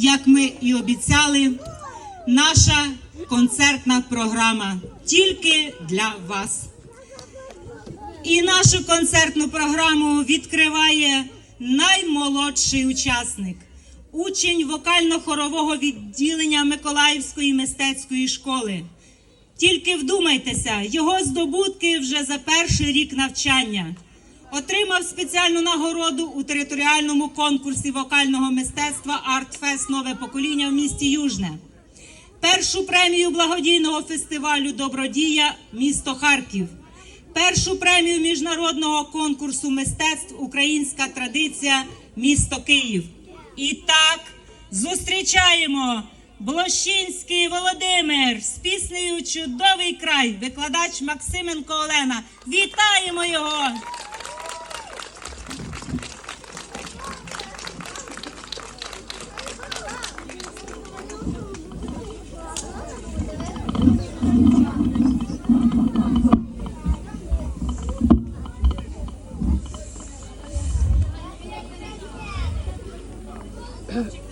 як ми і обіцяли, наша концертна програма тільки для вас. І нашу концертну програму відкриває наймолодший учасник, учень вокально-хорового відділення Миколаївської мистецької школи. Тільки вдумайтеся, його здобутки вже за перший рік навчання. Отримав спеціальну нагороду у територіальному конкурсі вокального мистецтва «Артфест. Нове покоління в місті Южне. Першу премію благодійного фестивалю Добродія місто Харків. Першу премію міжнародного конкурсу мистецтв Українська традиція місто Київ. І так зустрічаємо Блощинський Володимир з піснею Чудовий край, викладач Максименко Олена. Вітаємо його! Thank.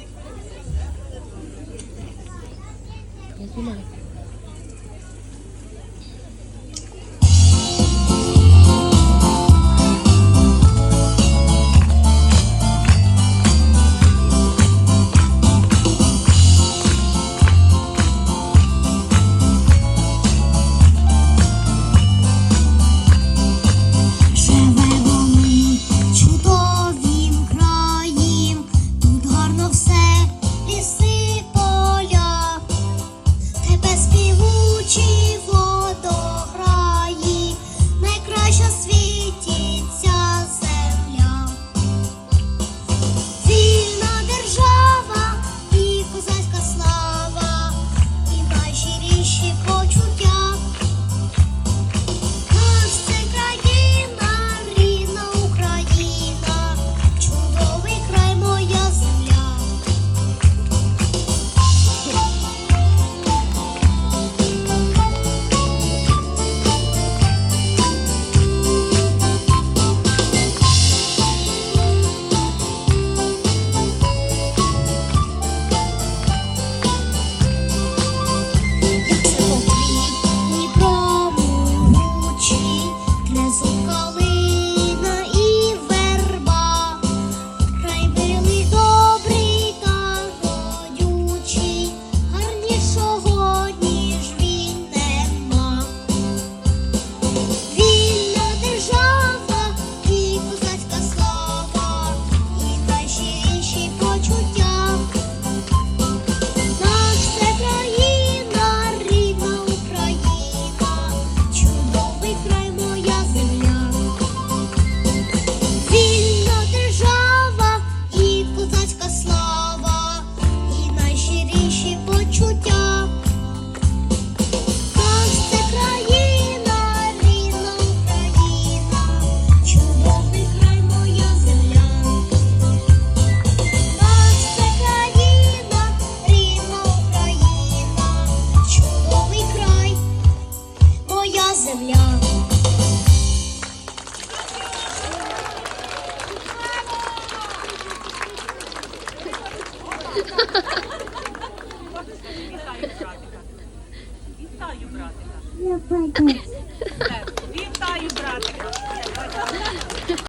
Я братика.